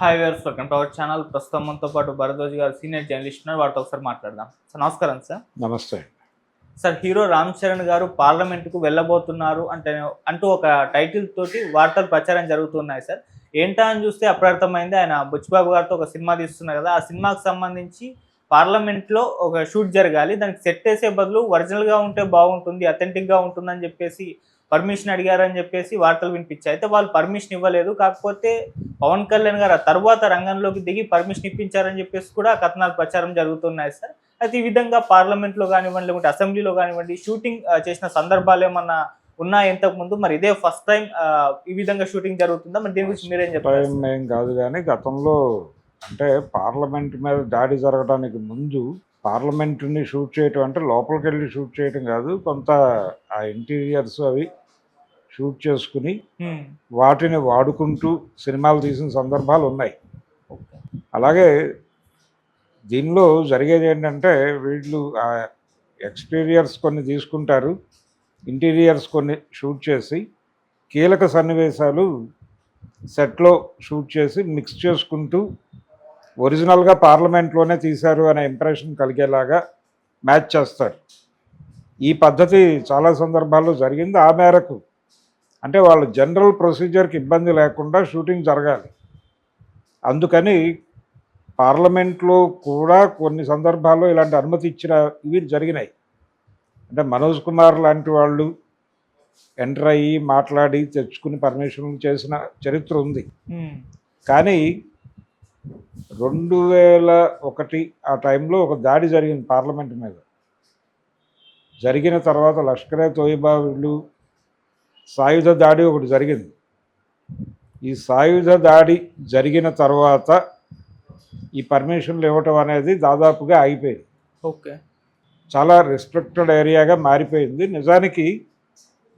Hi viewers welcome to our channel ప్రస్తుతం మనతో పాటు భరద్వాజ్ గారు సీనియర్ జర్నలిస్ట్ ఉన్నారు. వారితో ఒకసారి మాట్లాడదాం. సార్ నమస్కారం సార్. నమస్తే. సార్ హీరో రామ్ చరణ్ గారు పార్లమెంట్కు వెళ్ళబోతున్నారు అంటే అంటూ ఒక టైటిల్ తోటి వార్తలు ప్రచారం జరుగుతున్నాయి సార్. ఏంటా అని చూస్తే అప్రార్థమైంది ఆయన బుచ్చిబాబు గారితో ఒక సినిమా తీస్తున్నారు కదా. ఆ సినిమాకి సంబంధించి పార్లమెంట్లో ఒక షూట్ జరగాలి. దానికి సెట్ వేసే బదులు ఒరిజినల్గా ఉంటే బాగుంటుంది అథెంటిక్గా ఉంటుందని చెప్పేసి పర్మిషన్ అడిగారని చెప్పేసి వార్తలు వినిపించాయి. అయితే వాళ్ళు పర్మిషన్ ఇవ్వలేదు. కాకపోతే పవన్ కళ్యాణ్ గారు ఆ తర్వాత రంగంలోకి దిగి పర్మిషన్ ఇప్పించారని చెప్పేసి కూడా కథనాలు ప్రచారం జరుగుతున్నాయి సార్. అయితే ఈ విధంగా పార్లమెంట్లో కానివ్వండి లేకుంటే అసెంబ్లీలో కానివ్వండి షూటింగ్ చేసిన సందర్భాలు ఏమన్నా ఉన్నాయి ఇంతకు ముందు? మరి ఇదే ఫస్ట్ టైం ఈ విధంగా షూటింగ్ జరుగుతుందా? మరి దీని గురించి మీరేం చెప్పారు ఏం కాదు కానీ గతంలో అంటే పార్లమెంట్ మీద దాడి జరగడానికి ముందు పార్లమెంట్ని షూట్ చేయటం అంటే లోపలికి వెళ్ళి షూట్ చేయటం కాదు కొంత ఆ ఇంటీరియర్స్ అవి షూట్ చేసుకుని. వాటిని వాడుకుంటూ సినిమాలు తీసిన సందర్భాలు ఉన్నాయి. అలాగే దీనిలో జరిగేది ఏంటంటే వీళ్ళు ఆ ఎక్స్టీరియర్స్ కొన్ని తీసుకుంటారు ఇంటీరియర్స్ కొన్ని షూట్ చేసి కీలక సన్నివేశాలు సెట్లో షూట్ చేసి మిక్స్ చేసుకుంటూ ఒరిజినల్గా పార్లమెంట్లోనే తీశారు అనే ఇంప్రెషన్ కలిగేలాగా మ్యాచ్ చేస్తారు. ఈ పద్ధతి చాలా సందర్భాల్లో జరిగింది. ఆ మేరకు అంటే వాళ్ళ జనరల్ ప్రొసీజర్కి ఇబ్బంది లేకుండా షూటింగ్ జరగాలి. అందుకని పార్లమెంట్లో కూడా కొన్ని సందర్భాల్లో ఇలాంటి అనుమతి ఇచ్చిన ఇవి జరిగినాయి. అంటే మనోజ్ కుమార్ లాంటి వాళ్ళు ఎంటర్ అయ్యి మాట్లాడి తెచ్చుకుని పర్మిషన్ చేసిన చరిత్ర ఉంది. కానీ రెండు వేల ఒకటి ఆ టైంలో ఒక దాడి జరిగింది పార్లమెంట్ మీద. జరిగిన తర్వాత లష్కరే తోయిబా వీళ్ళు సాయుధ దాడి ఒకటి జరిగింది. ఈ సాయుధ దాడి జరిగిన తర్వాత ఈ పర్మిషన్లు ఇవ్వటం అనేది దాదాపుగా ఆగిపోయింది. ఓకే. చాలా రెస్ట్రిక్టెడ్ ఏరియాగా మారిపోయింది. నిజానికి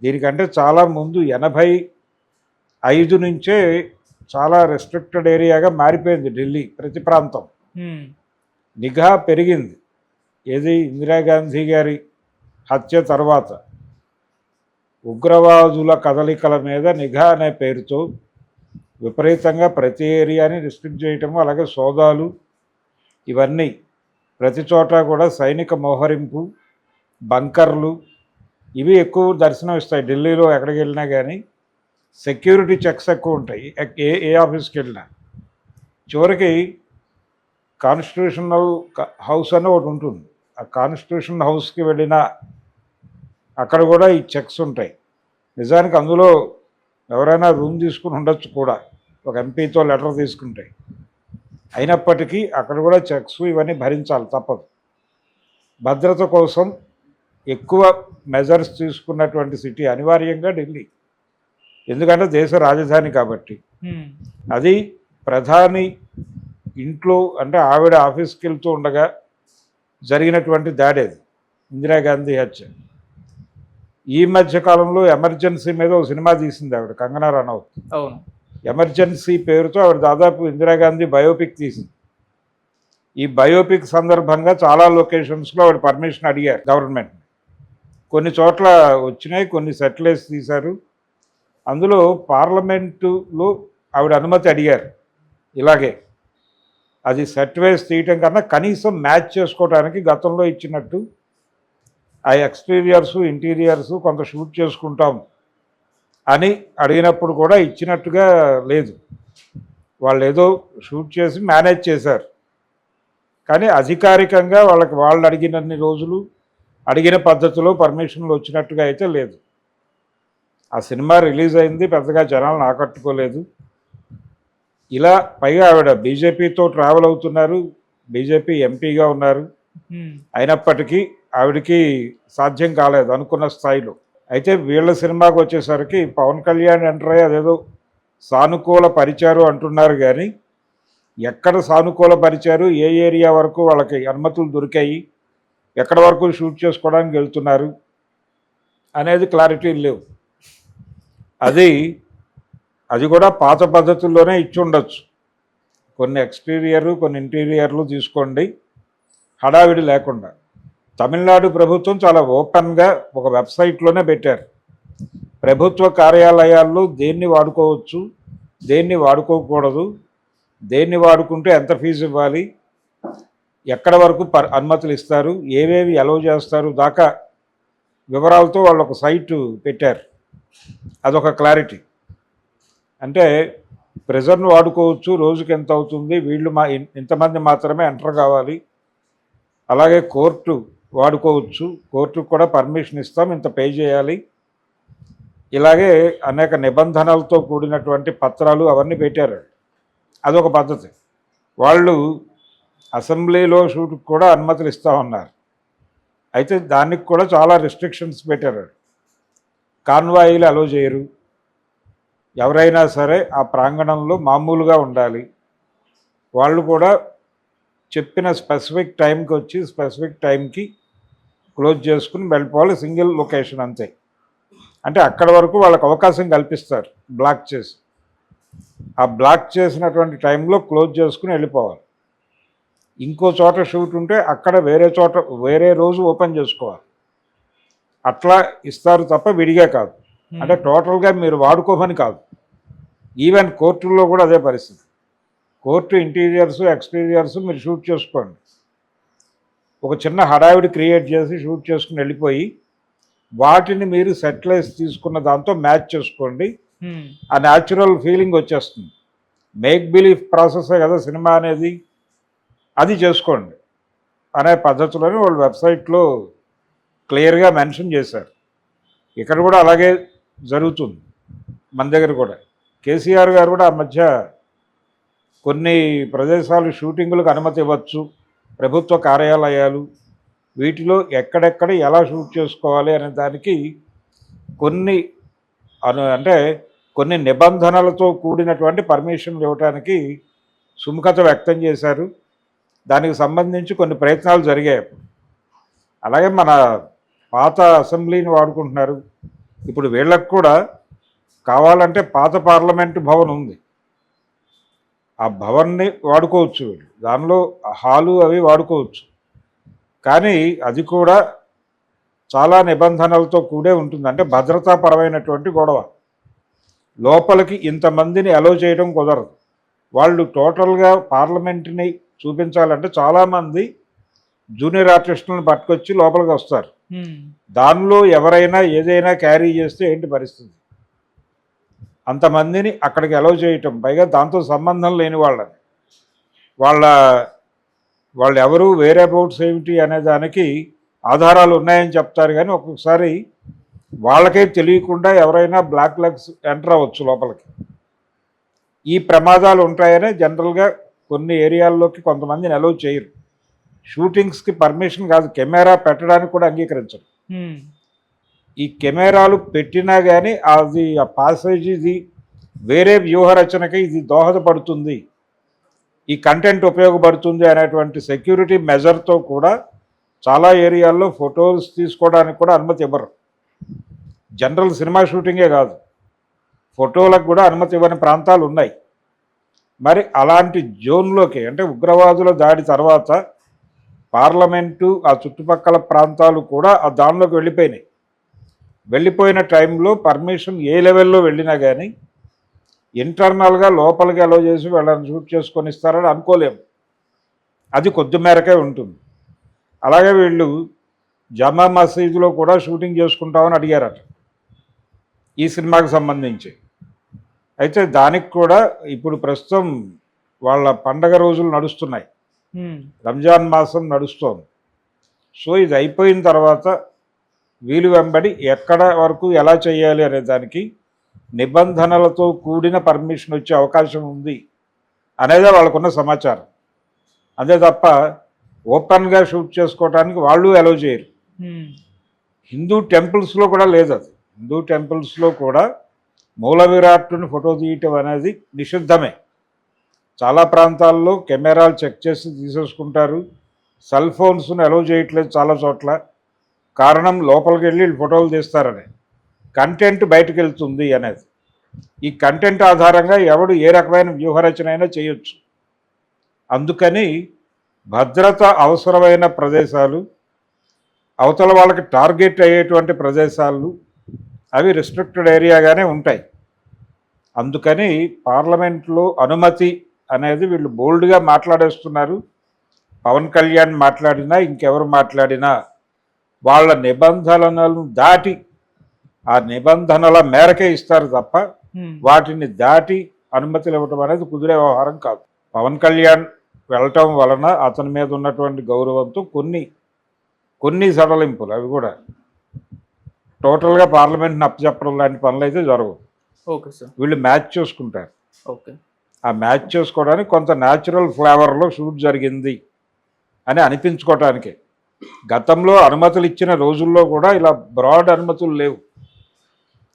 దీనికంటే చాలా ముందు ఎనభై ఐదు నుంచే చాలా రెస్ట్రిక్టెడ్ ఏరియాగా మారిపోయింది ఢిల్లీ ప్రతి ప్రాంతం. నిఘా పెరిగింది. ఏది? ఇందిరాగాంధీ గారి హత్య తర్వాత ఉగ్రవాదుల కదలికల మీద నిఘా అనే పేరుతో విపరీతంగా ప్రతి ఏరియాని రిస్ట్రిక్ట్ చేయటము అలాగే సోదాలు ఇవన్నీ ప్రతి చోట కూడా సైనిక మోహరింపు బంకర్లు ఇవి ఎక్కువ దర్శనం ఇస్తాయి ఢిల్లీలో ఎక్కడికి వెళ్ళినా కానీ సెక్యూరిటీ చెక్స్ ఎక్కువ ఉంటాయి. ఎక్- ఏ ఏ ఆఫీస్కి వెళ్ళినా. చివరికి కాన్స్టిట్యూషనల్ హౌస్ అని ఒకటి ఉంటుంది. ఆ కాన్స్టిట్యూషన్ హౌస్కి వెళ్ళిన అక్కడ కూడా ఈ చెక్స్ ఉంటాయి. నిజానికి అందులో ఎవరైనా రూమ్ తీసుకుని ఉండొచ్చు కూడా. ఒక ఎంపీతో లెటర్ తీసుకుంటే. అయినప్పటికీ అక్కడ కూడా చెక్స్ ఇవన్నీ భరించాలి తప్పదు. భద్రత కోసం ఎక్కువ మెజర్స్ తీసుకున్నటువంటి సిటీ అనివార్యంగా ఢిల్లీ. ఎందుకంటే దేశ రాజధాని కాబట్టి. అది ప్రధాని ఇంట్లో అంటే ఆవిడ ఆఫీస్కి వెళ్తూ ఉండగా జరిగినటువంటి దాడి అది ఇందిరాగాంధీ హత్య. ఈ మధ్య కాలంలో ఎమర్జెన్సీ మీద ఒక సినిమా తీసింది ఆవిడ కంగనా రనౌత్. అవును. ఎమర్జెన్సీ పేరుతో ఆవిడ దాదాపు ఇందిరాగాంధీ బయోపిక్ తీసింది. ఈ బయోపిక్ సందర్భంగా చాలా లొకేషన్స్లో ఆవిడ పర్మిషన్ అడిగారు గవర్నమెంట్ కొన్ని చోట్ల వచ్చినాయి కొన్ని సెటిలైజ్ తీశారు. అందులో పార్లమెంటులో ఆవిడ అనుమతి అడిగారు. ఇలాగే. అది సెట్ వేసి తీయటం కన్నా కనీసం మ్యాచ్ చేసుకోవడానికి గతంలో ఇచ్చినట్టు. ఆ ఎక్స్టీరియర్స్ ఇంటీరియర్స్ కొంత షూట్ చేసుకుంటాం అని అడిగినప్పుడు కూడా ఇచ్చినట్టుగా లేదు. వాళ్ళు ఏదో షూట్ చేసి మేనేజ్ చేశారు. కానీ అధికారికంగా వాళ్ళకి వాళ్ళు అడిగినన్ని రోజులు అడిగిన పద్ధతిలో పర్మిషన్లు వచ్చినట్టుగా అయితే లేదు. ఆ సినిమా రిలీజ్ అయింది పెద్దగా జనాలను ఆకట్టుకోలేదు. ఇలా పైగా ఆవిడ బీజేపీతో ట్రావెల్ అవుతున్నారు బీజేపీ ఎంపీగా ఉన్నారు. అయినప్పటికీ ఆవిడకి సాధ్యం కాలేదు అనుకున్న స్థాయిలో. అయితే వీళ్ళ సినిమాకి వచ్చేసరికి పవన్ కళ్యాణ్ ఎంటర్ అయ్యి అదేదో సానుకూల పరిచారు అంటున్నారు కానీ ఎక్కడ సానుకూల పరిచారు ఏ ఏరియా వరకు వాళ్ళకి అనుమతులు దొరికాయి ఎక్కడ వరకు షూట్ చేసుకోవడానికి వెళ్తున్నారు అనేది క్లారిటీ లేవు. అది అది కూడా పాత పద్ధతుల్లోనే ఇచ్చి ఉండొచ్చు కొన్ని ఎక్స్టీరియర్ కొన్ని ఇంటీరియర్లు తీసుకోండి హడావిడి లేకుండా. తమిళనాడు ప్రభుత్వం చాలా ఓపెన్గా ఒక వెబ్సైట్లోనే పెట్టారు. ప్రభుత్వ కార్యాలయాల్లో దేన్ని వాడుకోవచ్చు దేన్ని వాడుకోకూడదు దేన్ని వాడుకుంటే ఎంత ఫీజు ఇవ్వాలి ఎక్కడ వరకు ప అనుమతులు ఇస్తారు ఏవేవి అలౌ చేస్తారు దాకా వివరాలతో వాళ్ళు ఒక సైటు పెట్టారు. అదొక క్లారిటీ. అంటే ప్రెజర్ను వాడుకోవచ్చు రోజుకి ఎంత అవుతుంది వీళ్ళు మా ఇంతమంది మాత్రమే ఎంటర్ కావాలి. అలాగే కోర్టు వాడుకోవచ్చు కోర్టుకు కూడా పర్మిషన్ ఇస్తాం ఇంత పే చేయాలి. ఇలాగే అనేక నిబంధనలతో కూడినటువంటి పత్రాలు అవన్నీ పెట్టారు. అదొక పద్ధతి. వాళ్ళు అసెంబ్లీలో షూట్కి కూడా అనుమతులు ఇస్తా ఉన్నారు. అయితే దానికి కూడా చాలా రిస్ట్రిక్షన్స్ పెట్టారు. కాన్వాయిలు అలో చేయరు. ఎవరైనా సరే ఆ ప్రాంగణంలో మామూలుగా ఉండాలి. వాళ్ళు కూడా చెప్పిన స్పెసిఫిక్ టైంకి వచ్చి స్పెసిఫిక్ టైంకి క్లోజ్ చేసుకుని వెళ్ళిపోవాలి. సింగిల్ లొకేషన్ అంతే. అంటే అక్కడ వరకు వాళ్ళకి అవకాశం కల్పిస్తారు బ్లాక్ చేసి. ఆ బ్లాక్ చేసినటువంటి టైంలో క్లోజ్ చేసుకుని వెళ్ళిపోవాలి. ఇంకో చోట షూట్ ఉంటే అక్కడ వేరే చోట వేరే రోజు ఓపెన్ చేసుకోవాలి. అట్లా ఇస్తారు తప్ప విడిగా కాదు. అంటే టోటల్గా మీరు వాడుకోమని కాదు. ఈవెన్ కోర్టుల్లో కూడా అదే పరిస్థితి. కోర్టు ఇంటీరియర్స్ ఎక్స్టీరియర్స్ మీరు షూట్ చేసుకోండి. ఒక చిన్న హడావిడి క్రియేట్ చేసి షూట్ చేసుకుని వెళ్ళిపోయి వాటిని మీరు సెటిలైజ్ తీసుకున్న దాంతో మ్యాచ్ చేసుకోండి. ఆ న్యాచురల్ ఫీలింగ్ వచ్చేస్తుంది. మేక్ బిలీఫ్ ప్రాసెస్ కదా సినిమా అనేది. అది చేసుకోండి. అనే పద్ధతిలోనే వాళ్ళు వెబ్సైట్లో క్లియర్గా మెన్షన్ చేశారు. ఇక్కడ కూడా అలాగే జరుగుతుంది. మన దగ్గర కూడా. కేసీఆర్ గారు కూడా ఆ మధ్య కొన్ని ప్రదేశాలు షూటింగులకు అనుమతి ఇవ్వచ్చు. ప్రభుత్వ కార్యాలయాలు వీటిలో ఎక్కడెక్కడ ఎలా షూట్ చేసుకోవాలి అనే దానికి కొన్ని అను అంటే కొన్ని నిబంధనలతో కూడినటువంటి పర్మిషన్లు ఇవ్వటానికి సుముఖత వ్యక్తం చేశారు. దానికి సంబంధించి కొన్ని ప్రయత్నాలు జరిగాయి అలాగే మన పాత అసెంబ్లీని వాడుకుంటున్నారు. ఇప్పుడు వీళ్ళకు కూడా కావాలంటే పాత పార్లమెంటు భవన్ ఉంది. ఆ భవన్ని వాడుకోవచ్చు వీళ్ళు. దానిలో హాలు అవి వాడుకోవచ్చు. కానీ అది కూడా చాలా నిబంధనలతో కూడే ఉంటుంది. అంటే భద్రతాపరమైనటువంటి గొడవ. లోపలికి ఇంతమందిని అలో చేయడం కుదరదు. వాళ్ళు టోటల్గా పార్లమెంట్ని చూపించాలంటే చాలామంది జూనియర్ ఆర్టిస్టులను పట్టుకొచ్చి లోపలికి వస్తారు. దానిలో ఎవరైనా ఏదైనా క్యారీ చేస్తే ఏంటి పరిస్థితి? అంతమందిని అక్కడికి అలౌ చేయటం. పైగా దాంతో సంబంధం లేని వాళ్ళని. వాళ్ళ వాళ్ళు ఎవరు వేరే అబౌట్స్ ఏమిటి అనే దానికి ఆధారాలు ఉన్నాయని చెప్తారు కానీ ఒక్కొక్కసారి వాళ్ళకే తెలియకుండా ఎవరైనా బ్లాక్ లెగ్స్ ఎంటర్ అవ్వచ్చు లోపలికి. ఈ ప్రమాదాలు ఉంటాయనే జనరల్గా కొన్ని ఏరియాల్లోకి కొంతమందిని అలౌ చేయరు. షూటింగ్స్కి పర్మిషన్ కాదు కెమెరా పెట్టడానికి కూడా అంగీకరించరు. ఈ కెమెరాలు పెట్టినా కానీ అది ఆ పాసేజ్ ఇది వేరే వ్యూహరచనకి ఇది దోహదపడుతుంది. ఈ కంటెంట్ ఉపయోగపడుతుంది అనేటువంటి సెక్యూరిటీ మెజర్తో కూడా చాలా ఏరియాల్లో ఫొటోస్ తీసుకోవడానికి కూడా అనుమతి ఇవ్వరు. జనరల్ సినిమా షూటింగే కాదు ఫోటోలకు కూడా అనుమతి ఇవ్వని ప్రాంతాలు ఉన్నాయి మరి అలాంటి జోన్లోకి అంటే ఉగ్రవాదుల దాడి తర్వాత పార్లమెంటు ఆ చుట్టుపక్కల ప్రాంతాలు కూడా ఆ దానిలోకి వెళ్ళిపోయినాయి. వెళ్ళిపోయిన టైంలో పర్మిషన్ ఏ లెవెల్లో వెళ్ళినా కానీ ఇంటర్నల్గా లోపలికి అలో చేసి వాళ్ళని షూట్ చేసుకొని ఇస్తారని అనుకోలేము. అది కొద్ది మేరకే ఉంటుంది. అలాగే వీళ్ళు జమా మసీదులో కూడా షూటింగ్ చేసుకుంటామని అడిగారట. ఈ సినిమాకి సంబంధించి. అయితే దానికి కూడా ఇప్పుడు ప్రస్తుతం వాళ్ళ పండగ రోజులు నడుస్తున్నాయి. రంజాన్ మాసం నడుస్తోంది. సో ఇది అయిపోయిన తర్వాత వీలు వెంబడి ఎక్కడ వరకు ఎలా చేయాలి అనే దానికి నిబంధనలతో కూడిన పర్మిషన్ వచ్చే అవకాశం ఉంది అనేదే వాళ్ళకున్న సమాచారం. అంతే తప్ప ఓపెన్గా షూట్ చేసుకోవడానికి వాళ్ళు అలౌ చేయరు. హిందూ టెంపుల్స్లో కూడా లేదు అది. హిందూ టెంపుల్స్లో కూడా మూల విరాట్టుని ఫోటో తీయటం అనేది నిషిద్ధమే. చాలా ప్రాంతాల్లో కెమెరాలు చెక్ చేసి తీసేసుకుంటారు. సెల్ ఫోన్స్ని అలౌ చేయట్లేదు చాలా చోట్ల. కారణం లోపలికి వెళ్ళి ఫోటోలు తీస్తారని. కంటెంట్ బయటకు వెళ్తుంది అనేది. ఈ కంటెంట్ ఆధారంగా ఎవడు ఏ రకమైన వ్యూహరచన అయినా చేయొచ్చు. అందుకని భద్రత అవసరమైన ప్రదేశాలు అవతల వాళ్ళకి టార్గెట్ అయ్యేటువంటి ప్రదేశాలు అవి రిస్ట్రిక్టెడ్ ఏరియాగానే ఉంటాయి. అందుకని పార్లమెంట్లో అనుమతి అనేది వీళ్ళు బోల్డ్గా మాట్లాడేస్తున్నారు. పవన్ కళ్యాణ్ మాట్లాడినా ఇంకెవరు మాట్లాడినా వాళ్ళ నిబంధనలను దాటి ఆ నిబంధనల మేరకే ఇస్తారు తప్ప. వాటిని దాటి అనుమతులు ఇవ్వటం అనేది కుదిరే వ్యవహారం కాదు. పవన్ కళ్యాణ్ వెళ్ళటం వలన అతని మీద ఉన్నటువంటి గౌరవంతో కొన్ని కొన్ని సడలింపులు అవి కూడా. టోటల్గా పార్లమెంట్ని అప్పచెప్పడం లాంటి పనులు అయితే జరగవు. Okay sir. వీళ్ళు మ్యాచ్ చూసుకుంటారు. ఓకే. ఆ మ్యాచ్ చేసుకోవడానికి కొంత న్యాచురల్ ఫ్లేవర్లో షూట్ జరిగింది అని అనిపించుకోవటానికే గతంలో అనుమతులు ఇచ్చిన రోజుల్లో కూడా ఇలా బ్రాడ్ అనుమతులు లేవు.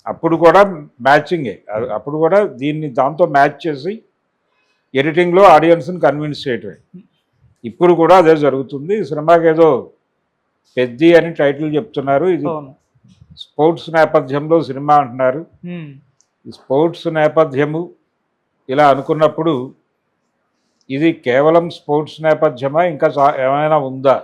అప్పుడు కూడా మ్యాచింగే అప్పుడు కూడా దీన్ని దాంతో మ్యాచ్ చేసి ఎడిటింగ్లో ఆడియన్స్ని కన్విన్స్ చేయటమే. ఇప్పుడు కూడా అదే జరుగుతుంది. ఈ సినిమాకి ఏదో పెద్ది అని టైటిల్ చెప్తున్నారు. ఇది స్పోర్ట్స్ నేపథ్యంలో సినిమా అంటున్నారు. స్పోర్ట్స్ నేపథ్యము ఇలా అనుకున్నప్పుడు ఇది కేవలం స్పోర్ట్స్ నేపథ్యమా? ఇంకా ఏమైనా ఉందా?